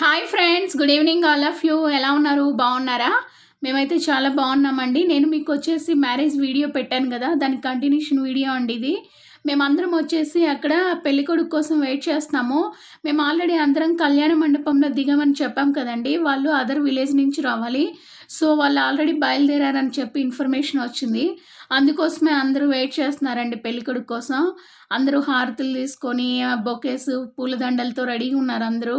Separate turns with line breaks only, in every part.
Hi friends good evening all of you. ఎలా ఉన్నారు? బాగున్నారా? మేమైతే చాలా బాగున్నామండి. నేను మీకు వచ్చేసి మ్యారేజ్ వీడియో పెట్టాను కదా దానికి కంటిన్యూషన్ వీడియో అండి ఇది. మేమందరం వచ్చేసి అక్కడ పెళ్ళికొడుకు కోసం వెయిట్ చేస్తాము మేము ఆల్రెడీ అందరం కళ్యాణ మండపంలో దిగామని చెప్పాం కదండి. వాళ్ళు అదర్ విలేజ్ నుంచి రావాలి. సో వాళ్ళు ఆల్రెడీ బయలుదేరారని చెప్పి ఇన్ఫర్మేషన్ వచ్చింది. అందుకోసమే అందరూ వెయిట్ చేస్తున్నారండి పెళ్ళికొడుకు కోసం. అందరూ హారతులు తీసుకొని బొకేస్ పూలదండలతో రెడీగా ఉన్నారు అందరూ.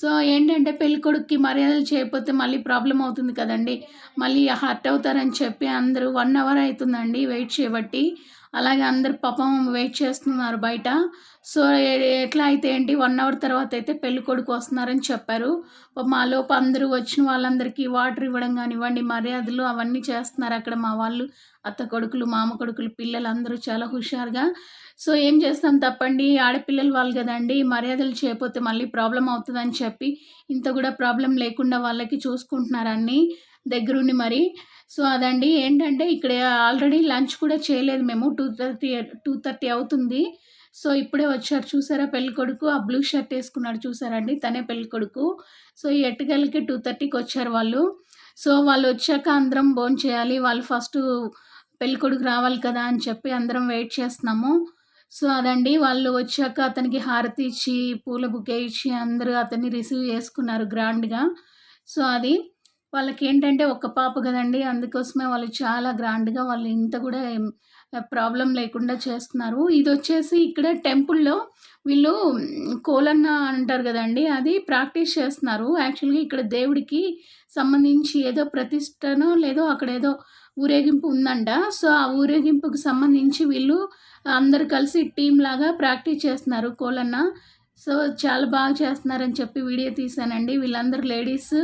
సో ఏంటంటే పెళ్ళికొడుకుకి మర్యాదలు చేయకపోతే మళ్ళీ ప్రాబ్లం అవుతుంది కదండి. మళ్ళీ హర్ట్ అవుతారని చెప్పి అందరూ వన్ అవర్ అవుతుందండి వెయిట్ చేయబట్టి. అలాగే అందరు పాపం వెయిట్ చేస్తున్నారు బయట. సో ఎట్లా అయితే ఏంటి వన్ అవర్ తర్వాత అయితే పెళ్ళి కొడుకు వస్తున్నారని చెప్పారు. మా లోపు అందరూ వచ్చిన వాళ్ళందరికీ వాటర్ ఇవ్వడం కానివ్వండి మర్యాదలు అవన్నీ చేస్తున్నారు అక్కడ మా వాళ్ళు. అత్త కొడుకులు మామ కొడుకులు పిల్లలు అందరూ చాలా హుషారుగా. సో ఏం చేస్తాం తప్పండి ఆడపిల్లలు వాళ్ళు కదండి మర్యాదలు చేయకపోతే మళ్ళీ ప్రాబ్లం అవుతుందని చెప్పి ఇంత కూడా ప్రాబ్లం లేకుండా వాళ్ళకి చూసుకుంటున్నారు అన్నీ. దగ్గరుండి మరి. సో అదండి. ఏంటంటే ఇక్కడ ఆల్రెడీ లంచ్ కూడా చేయలేదు మేము. టూ థర్టీ టూ థర్టీ అవుతుంది. సో ఇప్పుడే వచ్చారు. చూసారా పెళ్ళికొడుకు ఆ బ్లూ షర్ట్ వేసుకున్నాడు చూసారండి? తనే పెళ్ళి కొడుకు. సో ఈ ఎట్టుకెళ్ళకి టూ థర్టీకి వచ్చారు వాళ్ళు. సో వాళ్ళు వచ్చాక అందరం భోజనం చేయాలి. వాళ్ళు ఫస్ట్ పెళ్ళికొడుకు రావాలి కదా అని చెప్పి అందరం వెయిట్ చేస్తున్నాము. సో అదండి. వాళ్ళు వచ్చాక అతనికి హారతి ఇచ్చి పూల బుకే ఇచ్చి అందరూ అతన్ని రిసీవ్ చేసుకున్నారు గ్రాండ్గా. సో అది వాళ్ళకి ఏంటంటే ఒక పాప కదండి అందుకోసమే వాళ్ళు చాలా గ్రాండ్గా వాళ్ళు ఇంత కూడా ప్రాబ్లం లేకుండా చేస్తున్నారు. ఇది వచ్చేసి ఇక్కడ టెంపుల్లో వీళ్ళు కోలన్న అంటారు కదండి అది ప్రాక్టీస్ చేస్తున్నారు. యాక్చువల్గా ఇక్కడ దేవుడికి సంబంధించి ఏదో ప్రతిష్టనో లేదో అక్కడ ఏదో ఊరేగింపు ఉందంట. సో ఆ ఊరేగింపుకు సంబంధించి వీళ్ళు అందరు కలిసి టీం లాగా ప్రాక్టీస్ చేస్తున్నారు కోలన్న. సో చాలా బాగా చేస్తున్నారని చెప్పి వీడియో తీశానండి. వీళ్ళందరూ లేడీస్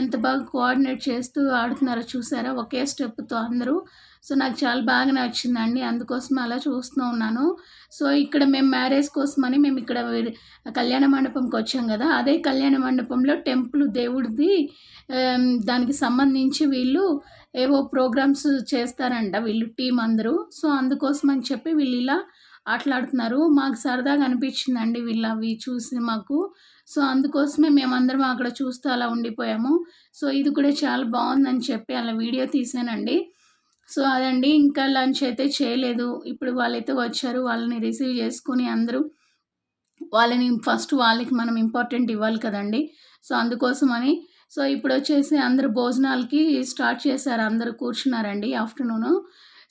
ఎంత బాగా కోఆర్డినేట్ చేస్తూ ఆడుతున్నారో చూసారా? ఒకే స్టెప్తో అందరూ. సో నాకు చాలా బాగా నచ్చిందండి. అందుకోసం అలా చూస్తూ ఉన్నాను. సో ఇక్కడ మేము మ్యారేజ్ కోసమని మేము ఇక్కడ కళ్యాణ మండపంకి వచ్చాం కదా. అదే కళ్యాణ మండపంలో టెంపుల్ దేవుడిది దానికి సంబంధించి వీళ్ళు ఏవో ప్రోగ్రామ్స్ చేస్తారంట వీళ్ళు టీం అందరూ. సో అందుకోసం అని చెప్పి వీళ్ళు ఇలా ఆటలాడుతున్నారు. మాకు సరదాగా అనిపించిందండి వీళ్ళు అవి చూసి మాకు. సో అందుకోసమే మేమందరం అక్కడ చూస్తూ అలా ఉండిపోయాము. సో ఇది కూడా చాలా బాగుందని చెప్పి అలా వీడియో తీసానండి. సో అదండి. ఇంకా లంచ్ అయితే చేయలేదు. ఇప్పుడు వాళ్ళైతే వచ్చారు. వాళ్ళని రిసీవ్ చేసుకొని అందరూ వాళ్ళని ఫస్ట్ వాళ్ళకి మనం ఇంపార్టెంట్ ఇవ్వాలి కదండి. సో అందుకోసమని. సో ఇప్పుడు వచ్చేసి అందరు భోజనాలకి స్టార్ట్ చేశారు. అందరూ కూర్చున్నారండి ఆఫ్టర్నూను.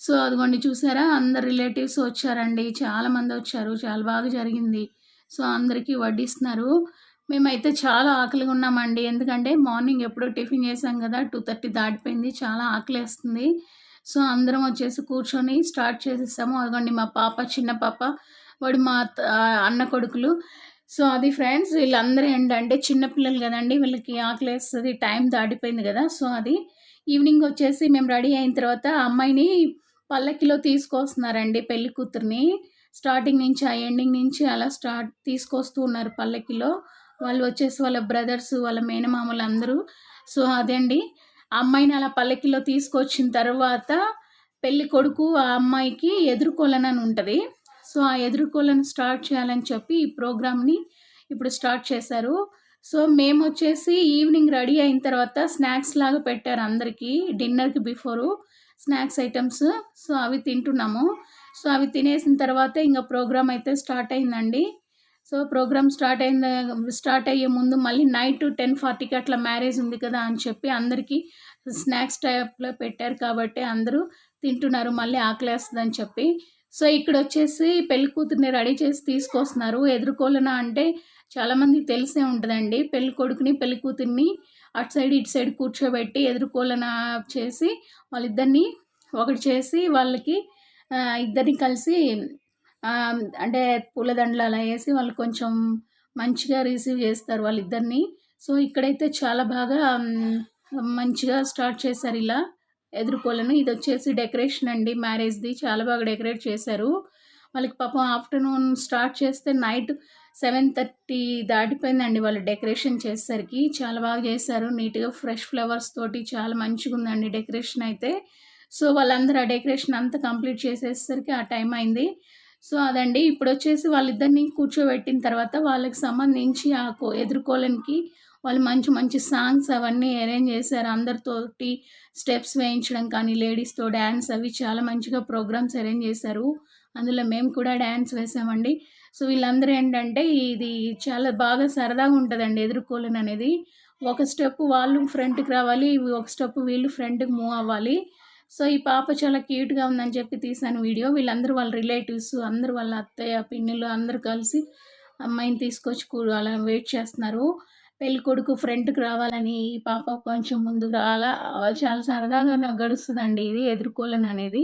సో అదిగోండి చూసారా? అందరు రిలేటివ్స్ వచ్చారండి. చాలామంది వచ్చారు. చాలా బాగా జరిగింది. సో అందరికీ వడ్డిస్తున్నారు. మేమైతే చాలా ఆకలిగా ఉన్నామండి. ఎందుకంటే మార్నింగ్ ఎప్పుడో టిఫిన్ చేసాం కదా టూ థర్టీ దాటిపోయింది. చాలా ఆకలేస్తుంది. సో అందరం వచ్చేసి కూర్చొని స్టార్ట్ చేసేసాము. అదిగోండి మా పాప చిన్న పాప వాడు మా అత్త- అన్న కొడుకులు. సో అది ఫ్రెండ్స్ వీళ్ళందరూ ఏంటంటే చిన్నపిల్లలు కదండి. వీళ్ళకి ఆకలి వేస్తుంది టైం దాటిపోయింది కదా. సో అది ఈవినింగ్ వచ్చేసి మేము రెడీ అయిన తర్వాత అమ్మాయిని పల్లకిలో తీసుకొస్తున్నారండి పెళ్ళి కూతుర్ని. స్టార్టింగ్ నుంచి ఆ ఎండింగ్ నుంచి అలా స్టార్ట్ తీసుకొస్తూ ఉన్నారు పల్లకిలో వాళ్ళు వచ్చేసి వాళ్ళ బ్రదర్స్ వాళ్ళ మేనమామలు అందరూ. సో అదండి. అండి అమ్మాయిని అలా పల్లకిలో తీసుకొచ్చిన తర్వాత పెళ్ళి కొడుకు ఆ అమ్మాయికి ఎదుర్కోలని ఉంటుంది. సో ఆ ఎదుర్కోలను స్టార్ట్ చేయాలని చెప్పి ఈ ప్రోగ్రామ్ని ఇప్పుడు స్టార్ట్ చేశారు. సో మేము వచ్చేసి ఈవినింగ్ రెడీ అయిన తర్వాత స్నాక్స్ లాగా పెట్టారు అందరికీ డిన్నర్కి బిఫోరు. Snacks items. సో అవి తింటున్నాము. సో అవి తినేసిన తర్వాత ఇంకా ప్రోగ్రామ్ అయితే స్టార్ట్ అయిందండి. సో ప్రోగ్రామ్ స్టార్ట్ అయిన స్టార్ట్ అయ్యే ముందు మళ్ళీ నైట్ టెన్ ఫార్టీకి అట్లా మ్యారేజ్ ఉంది కదా అని చెప్పి అందరికీ స్నాక్స్ టైప్లో పెట్టారు కాబట్టి అందరూ తింటున్నారు మళ్ళీ ఆకలేస్తుందని చెప్పి. సో ఇక్కడ వచ్చేసి పెళ్ళి కూతుర్ని రెడీ చేసి తీసుకొస్తున్నారు. ఎదుర్కోలేనా అంటే చాలామంది తెలిసే ఉంటుందండి. పెళ్ళి కొడుకుని పెళ్ళి కూతుర్ని అటు సైడ్ ఇటు సైడ్ కూర్చోబెట్టి ఎదుర్కోలన చేసి వాళ్ళిద్దరిని ఒకటి చేసి వాళ్ళకి ఇద్దరిని కలిసి అంటే పూలదండలు అలా వేసి వాళ్ళు కొంచెం మంచిగా రిసీవ్ చేస్తారు వాళ్ళిద్దరిని. సో ఇక్కడైతే చాలా బాగా మంచిగా స్టార్ట్ చేశారు ఇలా ఎదుర్కోలను. ఇది వచ్చేసి డెకరేషన్ అండి మ్యారేజ్ది. చాలా బాగా డెకరేట్ చేశారు. వాళ్ళకి పాపం ఆఫ్టర్నూన్ స్టార్ట్ చేస్తే నైట్ సెవెన్ థర్టీ దాటిపోయిందండి వాళ్ళు డెకరేషన్ చేసేసరికి. చాలా బాగా చేశారు. నీట్గా ఫ్రెష్ ఫ్లవర్స్ తోటి చాలా మంచిగా ఉందండి డెకరేషన్ అయితే. సో వాళ్ళందరూ ఆ డెకరేషన్ అంతా కంప్లీట్ చేసేసరికి ఆ టైం అయింది. సో అదండి. ఇప్పుడు వచ్చేసి వాళ్ళిద్దరిని కూర్చోబెట్టిన తర్వాత వాళ్ళకి సంబంధించి ఆ కో ఎదుర్కోలేనికి వాళ్ళు మంచి మంచి సాంగ్స్ అవన్నీ అరేంజ్ చేశారు. అందరితోటి స్టెప్స్ వేయించడం కానీ లేడీస్తో డ్యాన్స్ అవి చాలా మంచిగా ప్రోగ్రామ్స్ అరేంజ్ చేశారు. అందులో మేము కూడా డ్యాన్స్ వేసామండి. సో వీళ్ళందరూ ఏంటంటే ఇది చాలా బాగా సరదాగా ఉంటుందండి ఎదుర్కోలేని అనేది. ఒక స్టెప్ వాళ్ళు ఫ్రంట్కి రావాలి ఒక స్టెప్ వీళ్ళు ఫ్రంట్కి మూవ్ అవ్వాలి. సో ఈ పాప చాలా క్యూట్గా ఉందని చెప్పి తీసాను వీడియో. వీళ్ళందరూ వాళ్ళ రిలేటివ్స్ అందరూ వాళ్ళ అత్తయ్య పిన్నులు అందరూ కలిసి అమ్మాయిని తీసుకొచ్చి అలా వెయిట్ చేస్తున్నారు. పెళ్ళి కొడుకు ఫ్రంట్కి రావాలని ఈ పాప కొంచెం ముందు రావాలా చాలా సరదాగా గడుస్తుందండి ఇది ఎదుర్కోలేని అనేది.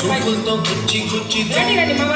చూపులతో గుచ్చి గుచ్చి
మీరు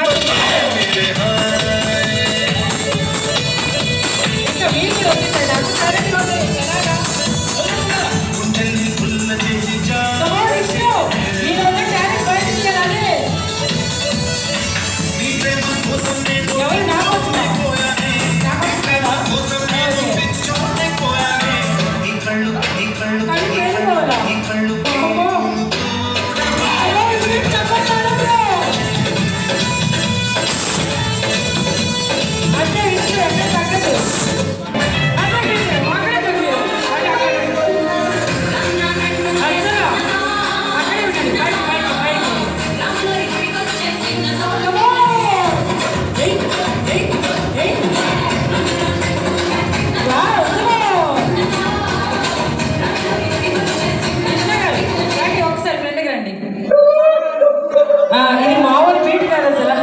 ఇది మామూలు బీట్ కాదు అసలు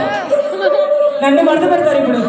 నన్ను మడత పెడతారు ఇప్పుడు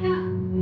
Yeah.